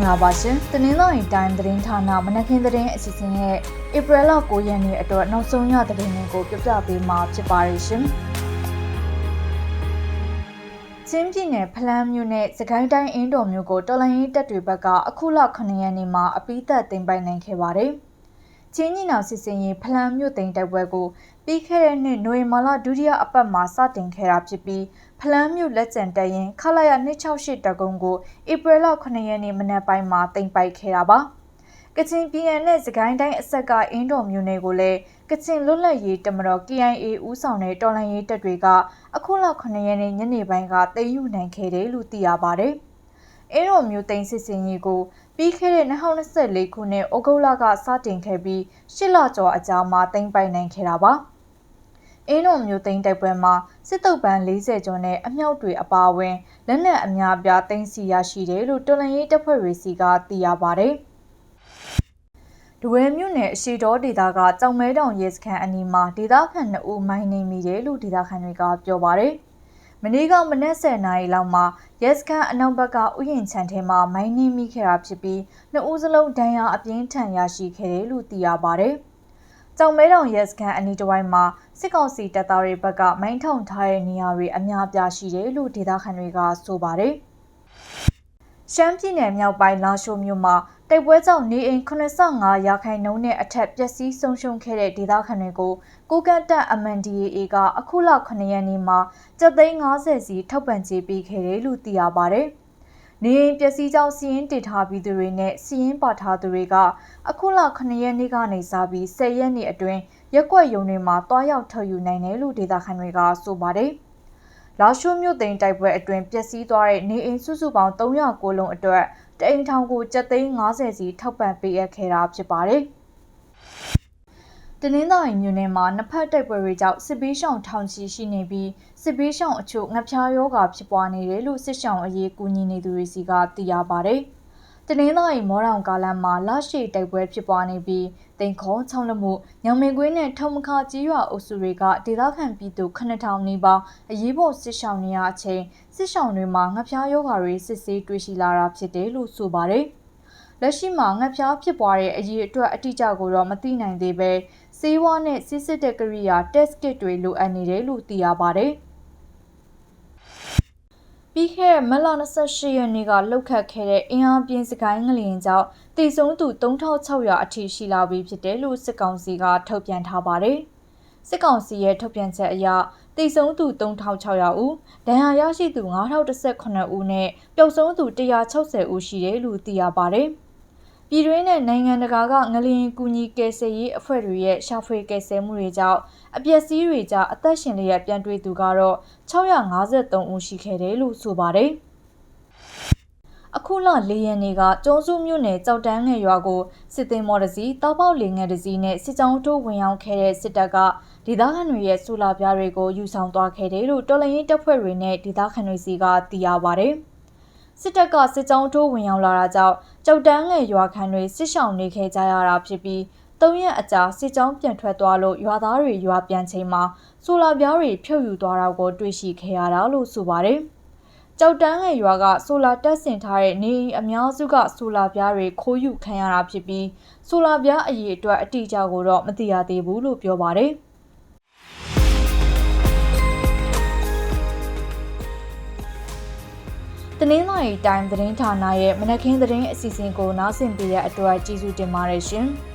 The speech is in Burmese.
င်္ဂလာပါရှင်။တနင်္လာရီတိုင်းသတင်းဌာနမနက်ခင်းသတင်းအစီအစဉ်ရဲ့ဧပြီလ9ရက်နေ့အတွက်နောက်ဆုံးရသတင်းတွေကိုပြပြပေးမှာဖြစ်ပါရရှင်။ချင်းပြည်နယ်ဖလန်းမြို့နယ်စကိုင်းတိုင်းအင်းတော်မြို့ကိုတော်လိုင်းရေးတပ်တွေဘက်ကအခုလ9ရက်နေ့မှာအပိသက်သိမ်းပိုက်နိုင်ခဲ့ပါတယ်။ ချင်းညီနောင်စစ်စင်ရေးဖလန်းမြို့သိမ်းတိုက်ပွဲကိုပြီးခဲ့တဲ့နှစ်နိုဝင်ဘာလဒုတိယအပတ်မှာစတင်ခဲ့တာဖြစ်ပြီးဖလန်းမြို့လက်ကျန်တရင်ခလာရ268တကုံကိုဧပြီလ9ရက်နေ့မနက်ပိုင်းမှာတင်ပိုက်ခဲ့တာပါ။ကချင်ပြည်နယ်နဲ့စကိုင်းတိုင်းအဆက်ကအင်းတော်မြို့နယ်ကိုလည်းကချင်လွတ်လပ်ရေးတမတော် KIA ဦးဆောင်တဲ့တော်လှန်ရေးတပ်တွေကအခုလ9ရက်နေ့ညနေပိုင်းကသိမ်းယူနိုင်ခဲ့တယ်လို့သိရပါတယ်။ အင်းတော်မြို့သိမ်းစစ်စင်ရေးကိုပြီးခဲ့တဲ့2024ခုနှစ်ဩဂုတ်လကစတင်ခဲ့ပြီးရှစ်လကျော်အကြာမှာသိမ်းပိုက်နိုင်ခဲ့တာပါ။အင်းတော်မျိုးသိန်းတိုက်ပွဲမှာစစ်တုပ်ပန်း40ကျော်နဲ့အမြောက်တွေအပါအဝင်လက်နက်အများအပြားသိမ်းဆီရရှိတယ်လို့တော်လန်ရေးတပ်ဖွဲ့တွေစီကသိရပါဗျ။ဒဝဲမြို့နယ်အရှိတော်ဒေသကကြောင်မဲတောင်ရဲစခန်းအနီးမှာဒေသခံ2ဦးမိုင်းနေမိတယ်လို့ဒေသခံတွေကပြောပါတယ်။ မနေ့ကမနက်10:00နာရီလောက်မှာရဲစခန်းအနောက်ဘက်ကဥယျာဉ်ခြံထဲမှာမိုင်းနေမိခဲ့တာဖြစ်ပြီးနှစ်ဦးစလုံးဒဏ်ရာအပြင်းထန်ရရှိခဲ့တယ်လို့သိရပါတယ်။ကြောင်မဲတောင်ရဲစခန်းအနီးတစ်ဝိုက်မှာစစ်ကောင်စီတပ်သားတွေဘက်ကမိုင်းထောင်ထားတဲ့နေရာတွေအများပြားရှိတယ်လို့ဒေသခံတွေကဆိုပါတယ်။ ရှမ်းပြည်နယ်မြောက်ပိုင်းလာရှိုးမြို့မှာတိုက်ပွဲကြောင့်နေအိမ်85ရာခိုင်နှုန်းနဲ့အထက်ပျက်စီးဆုံးရှုံးခဲ့တဲ့ဒေသခံတွေကိုကိုကန့်တက် MNDAA ကအခုလ9ရက်နေ့မှာကျပ်သိန်း90စီထောက်ပံ့ကြေးပေးခဲ့တယ်လို့သိရပါတယ်။နေအိမ်ပျက်စီးကြောင်းစီးရင်တင်ထားပြီးသူတွေနဲ့စီးရင်ပါထားသူတွေကအခုလ9ရက်နေ့ကနေစပြီး10ရက်နေ့အတွင်းရက်ွက်ယုံတွေမှာတွားရောက်ထုတ်ယူနိုင်တယ်လို့ဒေသခံတွေကဆိုပါတယ်။ လာရှိုးမြို့သိမ်းတိုက်ပွဲအတွင်းပျက်စီးသွားတဲ့နေအိမ်စုစုပေါင်း309လုံးအတွက်တအိမ်ထောင်ကိုကျပ်သိန်း90စီထောက်ပံ့ပေးအပ်ခဲ့တာဖြစ်ပါတယ်။တနင်္သာရီမြို့နယ်မှာနှစ်ဖက်တိုက်ပွဲတွေကြောင့်စစ်ပေးရှောင်ထောင်ချီရှိနေပြီးစစ်ပေးရှောင်အချို့ငှက်ဖျားယောဂါဖြစ်ပွားနေတယ်လို့စစ်ရှောင်အရေးကူညီနေသူတွေစီကသိရပါဗျ။ တနင်္လာရီမော်တောင်ကားလမ်းမှာလရှိတိုက်ပွဲဖြစ်ပွားနေပြီးတင်ခေါချောင်းလမှုညောင်မင်ကွင်းနဲ့ထုံမခါကြီးရွာအုပ်စုတွေကဒေသခံပြည်သူ9000နီးပါးအရေးပေါ်စစ်ရှောင်နေရအချိန်စစ်ရှောင်တွေမှာငှက်ဖျားယောဂါတွေစစ်ဆေးတွေ့ရှိလာတာဖြစ်တယ်လို့ဆိုပါတယ်။လက်ရှိမှာငှက်ဖျားဖြစ်ပွားတဲ့အရေးအတွက်အတိအကျကိုတော့မသိနိုင်သေးပဲစေးဝါးနဲ့စစ်စစ်တဲ့ကရိယာ test kit တွေလိုအပ်နေတယ်လို့သိရပါတယ်။ ပြီးခဲ့တဲ့မလ28ရက်နေ့ကလှုပ်ခတ်ခဲ့တဲ့အင်အားပြင်းစကိုင်းငလျင်ကြောင့်တည်ဆုံးသူ3600အထိရှိလာပြီဖြစ်တယ်လို့စစ်ကောင်စီကထုတ်ပြန်ထားပါတယ်။စစ်ကောင်စီရဲ့ထုတ်ပြန်ချက်အရတည်ဆုံးသူ3600ဦး၊ဒဏ်ရာရရှိသူ9018ဦးနဲ့ပျောက်ဆုံးသူ160ဦးရှိတယ်လို့သိရပါတယ်။ ပြည်တွင်းနဲ့နိုင်ငံတကာကငလျင်ကူညီကယ်ဆယ်ရေးအဖွဲ့တွေရဲ့ရှာဖွေကယ်ဆယ်မှုတွေကြောင့်အပျက်စီးတွေကြောင့်အသက်ရှင်လျက်ပြန်တွေ့သူကတော့653ဦးရှိခဲ့တယ်လို့ဆိုပါတယ်။အခုလ၄ရက်နေ့ကကျုံးစုမြို့နယ်ကြောက်တန်းငယ်ရွာကိုစစ်သည်မော်တစီတောက်ပေါက်လေငယ်တစီနဲ့စစ်ကြောင်းထိုးဝင်ရောက်ခဲ့တဲ့စစ်တပ်ကဒေသခံတွေရဲ့ဆူလာပြားတွေကိုယူဆောင်သွားခဲ့တယ်လို့တော်လှန်ရေးတပ်ဖွဲ့တွေနဲ့ဒေသခံတွေစီကသိရပါဗျ။ စစ်တပ်ကစစ်ကြောင်းထိုးဝင်ရောက်လာတာကြောင့်ကြောက်တန်းငယ်ရွာခံတွေစစ်ဆောင်နေခဲ့ကြရတာဖြစ်ပြီးသုံးရက်အကြာစစ်ကြောင်းပြန်ထွက်သွားလို့ရွာသားတွေရွာပြန်ချိန်မှာဆိုလာပြားတွေဖြုတ်ယူသွားတာကိုတွေ့ရှိခဲ့ရတာလို့ဆိုပါတယ်။ကြောက်တန်းငယ်ရွာကဆိုလာတက်ဆင်ထားတဲ့နေအိမ်အများစုကဆိုလာပြားတွေခိုးယူခံရတာဖြစ်ပြီးဆိုလာပြားအရေးအတွက်အတိအကျကိုတော့မသိရသေးဘူးလို့ပြောပါတယ်။ တနင်္လာရီတိုင်းသတင်းဌာနရဲ့မနက်ခင်းသတင်းအစီအစဉ်ကိုနားဆင်ပေးတဲ့အတွက်ကျေးဇူးတင်ပါတယ်ရှင်။